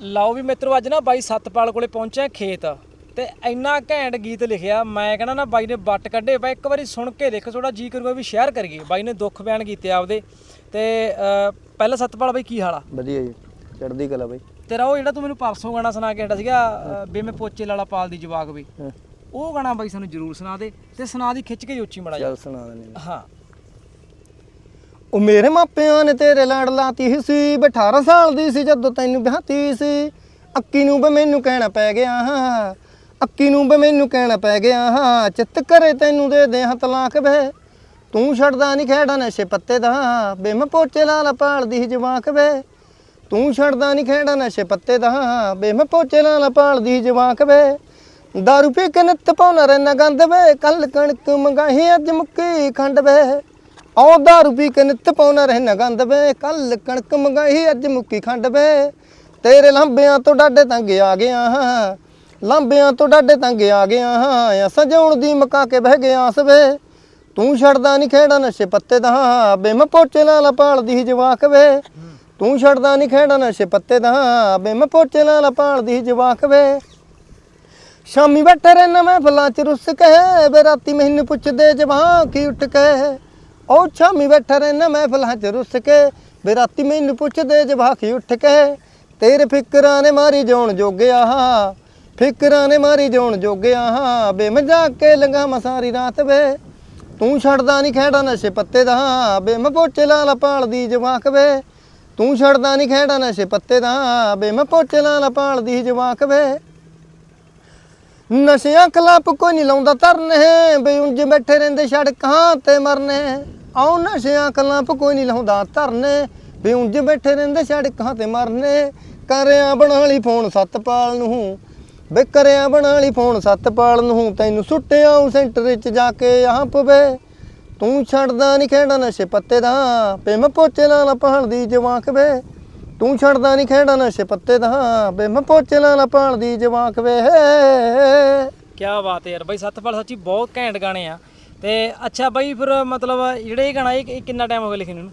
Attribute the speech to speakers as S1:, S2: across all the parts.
S1: ਲਓ ਵੀ ਮਿੱਤਰੋ ਅੱਜ ਨਾ ਬਾਈ ਸਤਪਾਲ ਕੋਲੇ ਪਹੁੰਚਿਆ ਖੇਤ ਤੇ ਇੰਨਾ ਘੈਂਟ ਗੀਤ ਲਿਖਿਆ। ਮੈਂ ਕਹਿੰਦਾ ਨਾ ਬਾਈ ਨੇ ਵੱਟ ਕੱਢੇ ਪਏ ਇੱਕ ਵਾਰੀ ਸੁਣ ਕੇ ਦੇਖ ਥੋੜਾ ਜੀ ਕਰੂਗਾ ਵੀ ਸ਼ੇਅਰ ਕਰੀਏ। ਬਾਈ ਨੇ ਦੁੱਖ ਬਿਆਨ ਕੀਤੇ ਆਪਦੇ। ਤੇ ਅਹ, ਪਹਿਲਾਂ ਸਤਪਾਲ ਬਾਈ ਕੀ ਹਾਲ ਆ?
S2: ਵਧੀਆ ਜੀ ਚੜ੍ਹਦੀ ਕਲਾ ਬਾਈ।
S1: ਤੇਰਾ ਉਹ ਜਿਹੜਾ ਤੂੰ ਮੈਨੂੰ ਪਰਸੋਂ ਗਾਣਾ ਸੁਣਾ ਕੇ ਹਟਾ ਸੀਗਾ ਅਹ, ਬੇ ਮੈਂ ਪੋਚੇ ਲਾਲਾ ਪਾਲ ਦੀ ਜਵਾਕ ਵੀ।
S2: ਹਾਂ,
S1: ਉਹ ਗਾਣਾ ਬਾਈ ਸਾਨੂੰ ਜ਼ਰੂਰ ਸੁਣਾ ਦੇ ਤੇ ਸੁਣਾ ਦੀ ਖਿੱਚ ਕੇ ਉੱਚੀ ਮੜਾ ਜਾ
S2: ਚੱਲ ਸੁਣਾ ਦਿੰਦੇ
S1: ਹਾਂ।
S2: ਉਹ ਮੇਰੇ ਮਾਪਿਆਂ ਨੇ ਤੇਰੇ ਲੜ ਲਾਤੀ ਸੀ ਬ 18 ਸਾਲ ਦੀ ਸੀ ਜਦੋਂ ਤੈਨੂੰ ਵਿਆਹਤੀ ਸੀ। ਅੱਕੀ ਨੂੰ ਬ ਮੈਨੂੰ ਕਹਿਣਾ ਪੈ ਗਿਆ, ਹਾਂ। ਅੱਕੀ ਨੂੰ ਬ ਮੈਨੂੰ ਕਹਿਣਾ ਪੈ ਗਿਆ, ਹਾਂ। ਚਿੱਤ ਕਰੇ ਤੈਨੂੰ ਦੇ ਦੇ ਹੱਥ ਲਾਖ ਵੇ। ਤੂੰ ਛੱਡਦਾ ਨਹੀਂ ਖੇੜਾ ਨਸ਼ੇ ਪੱਤੇ ਦਾ ਬੇ ਮੈਂ ਪੋਚੇ ਲਾਲ ਪਾਲਦੀ ਜਵਾਕ ਵੇ। ਤੂੰ ਛੱਡਦਾ ਨਹੀਂ ਖੇੜਾ ਨਸ਼ੇ ਪੱਤੇ ਦਾ ਬੇ ਮੈਂ ਪੋਚੇ ਲਾਲ ਪਾਲਦੀ ਜਵਾਕ ਵੇ। ਦਾਰੂ ਪੀ ਕੇ ਨਿੱਤ ਪਾਉਣਾ ਰਹਿਣਾ ਗੰਦ ਵੇ। ਕੱਲ ਕਣਕ ਮੰਗਾਹੀ ਅੱਜ ਮੁੱਕੀ ਖੰਡ ਵੇ। ਆਉ ਦਾਰੂ ਪੀ ਕੇ ਨਿੱਤ ਪਾਉਣਾ ਰਹਿਣਾ ਗੰਦ ਵੇ ਕੱਲ ਕਣਕ ਮੰਗਾਈ ਅੱਜ ਮੁੱਕੀ ਖੰਡ ਵੇ। ਤੇਰੇ ਲਾਂਬਿਆਂ ਤੋਂ ਡਾਡੇ ਤੰਗ ਆ ਗਿਆ ਹਾਂ ਲੰਬਿਆਂ ਤੋਂ ਡਾਡੇ ਤੰਗ ਆ ਗਿਆ ਹਾਂ ਸਜਾਉਣ ਦੀ ਮਕਾ ਕੇ ਬਹਿ ਗਿਆ ਸਵੇ ਤੂੰ ਛੱਡਦਾ ਨਹੀਂ ਖੇੜਾ ਨਸ਼ੇ ਪੱਤੇ ਦਾ ਬੇ ਮੈਂ ਪੋਚੇ ਨਾਲ ਪਾਲਦੀ ਜਵਾਕ ਵੇ। ਤੂੰ ਛੱਡਦਾ ਨਹੀਂ ਖੇੜਾ ਨਸ਼ੇ ਪੱਤੇ ਦਾ ਬੇ ਮੈਂ ਪੋਚੇ ਨਾਲ ਪਾਲਦੀ ਜਵਾਕ ਵੇ। ਸ਼ਾਮੀ ਬੈਠੇ ਰਹਿਣਾ ਮੈਂ ਫਲਾਂ ਚ ਰੁੱਸ ਕੇ ਬੇ ਰਾਤੀ ਮੈਨੂੰ ਪੁੱਛਦੇ ਜਵਾਂ ਕੀ ਉੱਠ ਕੇ। ਉਹ ਸ਼ਾਮੀ ਬੈਠਾ ਰਹਿਣਾ ਮੈਂ ਫਲਾਂ ਚ ਰੁੱਸ ਕੇ। ਬੇਰਾਤੀ ਮੈਨੂੰ ਪੁੱਛਦੇ ਜਵਾਂ ਉੱਠ ਕੇ, ਤੇਰੇ ਫਿਕਰਾਂ ਨੇ ਮਾਰੀ ਜਾਣ ਜੋਗਿਆ ਫਿਕਰਾਂ ਨੇ ਮਾਰੀ ਜਾਣ ਜੋਗਿਆ ਬੇ ਮੈਂ ਕੇ ਲੰਗਾ ਮਸਾਰੀ ਰਾਤ ਵੇ। ਤੂੰ ਛੱਡਦਾ ਨਹੀਂ ਖੇੜਾ ਨਸ਼ੇ ਪੱਤੇ ਦਾ। ਬੇਮ ਮੈਂ ਪੋਚੇ ਲਾਲ ਪਾਲਦੀ ਜਵਾਕ ਵੇ। ਤੂੰ ਛੱਡਦਾ ਨਹੀਂ ਖੇੜਾ ਨਸ਼ੇ ਪੱਤੇ ਦਾ। ਬੇਮ ਮੈਂ ਪੋਚੇ ਲਾਲ ਪਾਲਦੀ ਜਵਾਕ ਵੇ। ਨਸ਼ਿਆਂ ਖਿਲਾਫ ਕੋਈ ਨਹੀਂ ਲਾਉਂਦਾ ਤਰਨੇ ਬਈ ਉਂਝ ਬੈਠੇ ਰਹਿੰਦੇ ਸੜਕਾਂ ਤੇ ਮਰਨੇ। ਆਉ ਨਸ਼ਿਆਂ ਖਿਲਾਫ ਕੋਈ ਨਹੀਂ ਲਾਉਂਦਾ। ਧਰਨੇ ਬਈ ਉਂਝ ਬੈਠੇ ਰਹਿੰਦੇ ਸੜਕਾਂ ਤੇ ਮਰਨੇ? ਕਰਿਆ ਬਣਾ ਲਈ ਫੋਨ ਸਤਪਾਲ ਨੂੰ। ਬੇ ਕਰਿਆ ਬਣਾ ਫੋਨ ਸਤਪਾਲ ਨੂੰ। ਤੈਨੂੰ ਸੁੱਟਿਆ ਉਹ ਸੈਂਟਰ ਵਿੱਚ ਜਾ ਕੇ ਆਹ ਪਵੇ ਤੂੰ ਛੱਡਦਾ ਨਹੀਂ ਖੇੜਾ ਨਸ਼ੇ ਪੱਤੇ ਦਾ। ਬੇ ਮੈਂ ਪੋਚੇ ਨਾਲ ਪਹਾੜ ਦੀ ਜਵਾਕ ਵੇ। ਤੂੰ ਛੱਡਦਾ ਨਹੀਂ ਖੇੜਾ ਨਸ਼ੇ ਪੱਤੇ ਦਾ। ਬੇ ਪੋਚੇ ਨਾਲ ਪਹਾੜ ਦੀ ਜਵਾਕ ਵੇ।
S1: ਕੀ ਬਾਤ ਹੈ ਯਾਰ। ਬਾਈ ਸਤਪਾਲ ਸੱਚੀ ਬਹੁਤ ਘੈਂਟ ਗਾਣੇ ਆ। ਤੇ ਅੱਛਾ ਬਾਈ ਫਿਰ ਮਤਲਬ ਜਿਹੜੇ ਇਹ ਗਾਣਾ ਇਹ ਕਿੰਨਾ ਟਾਈਮ ਹੋ ਗਿਆ ਲਿਖਣ ਨੂੰ?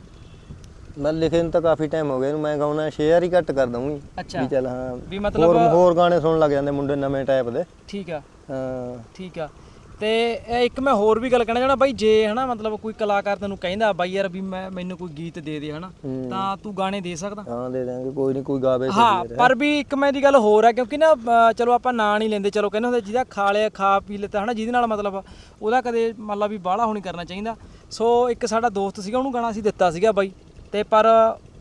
S2: ਮੈਂ ਲਿਖੇ ਨੂੰ ਤਾਂ ਕਾਫੀ ਟਾਈਮ ਹੋ ਗਿਆ ਇਹਨੂੰ ਮੈਂ ਗਾਉਣਾ ਸ਼ੇਅਰ ਹੀ ਘੱਟ ਕਰ ਦਊਂਗੀ।
S1: ਅੱਛਾ।
S2: ਵੀ ਚੱਲ ਹਾਂ
S1: ਵੀ ਮਤਲਬ
S2: ਹੋਰ ਹੋਰ ਗਾਣੇ ਸੁਣਨ ਲੱਗ ਜਾਂਦੇ ਮੁੰਡੇ ਨਵੇਂ ਟਾਈਪ ਦੇ।
S1: ਠੀਕ ਆ।
S2: ਹਾਂ।
S1: ਠੀਕ ਆ। ਤੇ ਇਹ ਇੱਕ ਮੈਂ ਹੋਰ ਵੀ ਗੱਲ ਕਹਿਣਾ ਚਾਹਣਾ ਬਾਈ ਜੇ ਹਨਾ ਮਤਲਬ ਕੋਈ ਕਲਾਕਾਰ ਤੈਨੂੰ ਕਹਿੰਦਾ ਬਾਈ ਯਾਰ ਵੀ ਮੈਂ ਮੈਨੂੰ ਕੋਈ ਗੀਤ ਦੇ ਦੇ ਹਨਾ
S2: ਹੂੰ।
S1: ਤਾਂ ਤੂੰ ਗਾਣੇ ਦੇ ਸਕਦਾ।
S2: ਹਾਂ ਦੇ ਦਾਂਗੇ ਕੋਈ ਨਹੀਂ ਕੋਈ ਗਾਵੇ
S1: ਹਾਂ ਪਰ ਵੀ ਇੱਕ ਮੈਂ ਦੀ ਗੱਲ ਹੋਰ ਆ ਕਿਉਂਕਿ ਨਾ ਚਲੋ ਆਪਾਂ ਨਾਂ ਨਹੀਂ ਲੈਂਦੇ ਚਲੋ ਕਹਿੰਦੇ ਹੁੰਦੇ ਜਿਹਦਾ ਖਾ ਲਿਆ ਖਾ ਪੀ ਲਿੱਤਾ ਹਨਾ ਜਿਹਦੇ ਨਾਲ ਮਤਲਬ ਉਹਦਾ ਕਦੇ ਮੰਨ ਲਾ ਵੀ ਬਾਹਲਾ ਹੋਣੀ ਕਰਨਾ ਚਾਹੀਦਾ। ਸੋ ਇੱਕ ਸਾਡਾ ਦੋਸਤ ਸੀਗਾ ਉਹਨੂੰ ਗਾਣਾ ਅਸੀਂ ਦਿੱਤਾ ਸੀਗਾ ਬਾਈ ਤੇ ਪਰ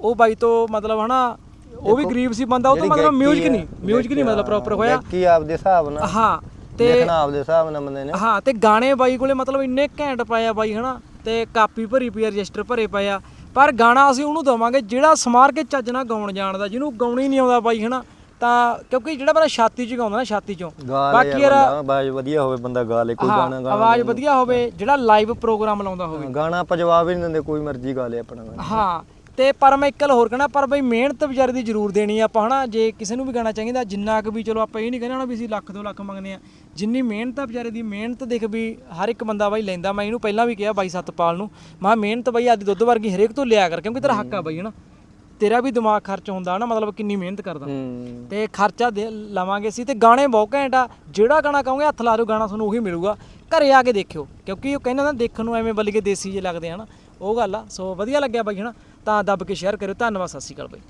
S1: ਉਹ ਬਾਈ ਤੋਂ ਮਤਲਬ ਹਨਾ ਉਹ ਵੀ ਗਰੀਬ ਸੀ ਬੰਦਾ ਉਹ ਤੋਂ ਮਤਲਬ ਮਿਊਜ਼ਿਕ ਨਹੀਂ ਮਿਊਜ਼ਿਕ ਨਹੀਂ ਮਤਲਬ ਪ੍ਰੋਪਰ ਹੋਇਆ।
S2: ਕੀ ਆਪਦੇ ਹਿਸਾਬ ਨਾਲ।
S1: ਹਾਂ ਤੇ
S2: ਲਿਖਣਾ ਆਪਦੇ ਹਿਸਾਬ ਨਾਲ ਬੰਦੇ ਨੇ।
S1: ਹਾਂ ਤੇ ਗਾਣੇ ਬਾਈ ਕੋਲੇ ਮਤਲਬ ਇੰਨੇ ਘੈਂਟ ਪਏ ਆ ਬਾਈ ਹਨਾ? ਤੇ ਕਾਪੀ ਭਰੀ ਪਈ ਰਜਿਸਟਰ ਭਰੇ ਪਏ ਆ। ਪਰ ਗਾਣਾ ਅਸੀਂ ਉਹਨੂੰ ਦਵਾਂਗੇ ਜਿਹੜਾ ਸਮਾਰ ਕੇ ਚੱਜ ਨਾਲ ਗਾਉਣ ਜਾਣਦਾ ਜਿਹਨੂੰ ਗਾਉਣੀ ਨਹੀਂ ਆਉਂਦਾ ਬਾਈ ਹਨਾ? ਤਾਂ ਕਿਉਂਕਿ ਜਿਹੜਾ ਬੰਦਾ ਛਾਤੀ 'ਚ ਗਾਉਂਦਾ ਨਾ ਛਾਤੀ 'ਚੋਂ। ਬਾਕੀ ਯਾਰ
S2: ਬਾਜ ਵਧੀਆ ਹੋਵੇ ਬੰਦਾ ਗਾ ਲੇ ਕੋਈ ਗਾਣਾ ਗਾ
S1: ਆਵਾਜ਼ ਵਧੀਆ ਹੋਵੇ ਜਿਹੜਾ ਲਾਈਵ ਪ੍ਰੋਗਰਾਮ ਲਾਉਂਦਾ ਹੋਵੇ।
S2: ਗਾਣਾ ਆਪਾਂ ਜਵਾਬ ਹੀ ਨਹੀਂ ਦਿੰਦੇ ਕੋਈ ਮਰਜ਼ੀ ਗਾ ਲੇ ਆਪਣਾ
S1: ਹਾਂ ਤੇ ਪਰ ਮੈਂ ਇੱਕ ਗੱਲ ਹੋਰ ਕਹਿਣਾ ਪਰ ਬਈ ਮਿਹਨਤ ਵਿਚਾਰੇ ਦੀ ਜ਼ਰੂਰ ਦੇਣੀ ਆ ਆਪਾਂ ਹਨਾ? ਜੇ ਕਿਸੇ ਨੂੰ ਵੀ ਗਾਣਾ ਚਾਹੀਦਾ ਜਿੰਨਾ ਕੁ ਵੀ ਚਲੋ ਆਪਾਂ ਇਹ ਨਹੀਂ ਕਹਿੰਦੇ ਹਨਾ ਵੀ ਅਸੀਂ ਲੱਖ ਦੋ ਲੱਖ ਮੰਗਦੇ ਆ ਜਿੰਨੀ ਮਿਹਨਤ ਆ ਵਿਚਾਰੇ ਦੀ ਮਿਹਨਤ ਦੇਖ ਵੀ ਹਰ ਇੱਕ ਬੰਦਾ ਬਾਈ ਲੈਂਦਾ। ਮੈਂ ਇਹਨੂੰ ਪਹਿਲਾਂ ਵੀ ਕਿਹਾ ਬਾਈ ਸਤਪਾਲ ਨੂੰ ਮੈਂ ਕਿਹਾ ਮਿਹਨਤ ਬਾਈ ਆਦੀ ਦੁੱਧ ਵਰਗੀ ਹਰੇਕ ਤੋਂ ਲਿਆ ਕਰ ਕਿਉਂਕਿ ਤੇਰਾ ਹੱਕ ਆ ਬਾਈ ਹਨਾ? ਤੇਰਾ ਵੀ ਦਿਮਾਗ ਖਰਚ ਹੁੰਦਾ ਨਾ ਮਤਲਬ ਕਿੰਨੀ ਮਿਹਨਤ ਕਰਦਾ। ਤੇ ਖਰਚਾ ਦੇ ਲਵਾਂਗੇ ਅਸੀਂ ਤੇ ਗਾਣੇ ਬਹੁਤ ਘੈਂਟ ਆ ਜਿਹੜਾ ਗਾਣਾ ਕਹੋਗੇ ਹੱਥ ਲਾ ਦਿਓ ਗਾਣਾ ਤੁਹਾਨੂੰ ਉਹੀ ਮਿਲੂਗਾ। ਘਰੇ ਆ ਕੇ ਦੇਖਿਓ ਕਿਉਂਕਿ ਉਹ ਕਹਿੰਦਾ ਨਾ ਦੇਖਣ ਨੂੰ ਐਵੇਂ ਬੱਲੀ ਕੇ ਦੇਸੀ ਜੇ ਲੱਗਦੇ ਹਨ? ਉਹ ਗੱਲ ਆ। ਸੋ ਵਧੀਆ ਲੱਗਿਆ ਬਾਈ ਹਨਾ? ਤਾਂ ਦੱਬ ਕੇ ਸ਼ੇਅਰ ਕਰਿਓ। ਧੰਨਵਾਦ ਸਤਿ ਸ਼੍ਰੀ ਅਕਾਲ ਬਾਈ।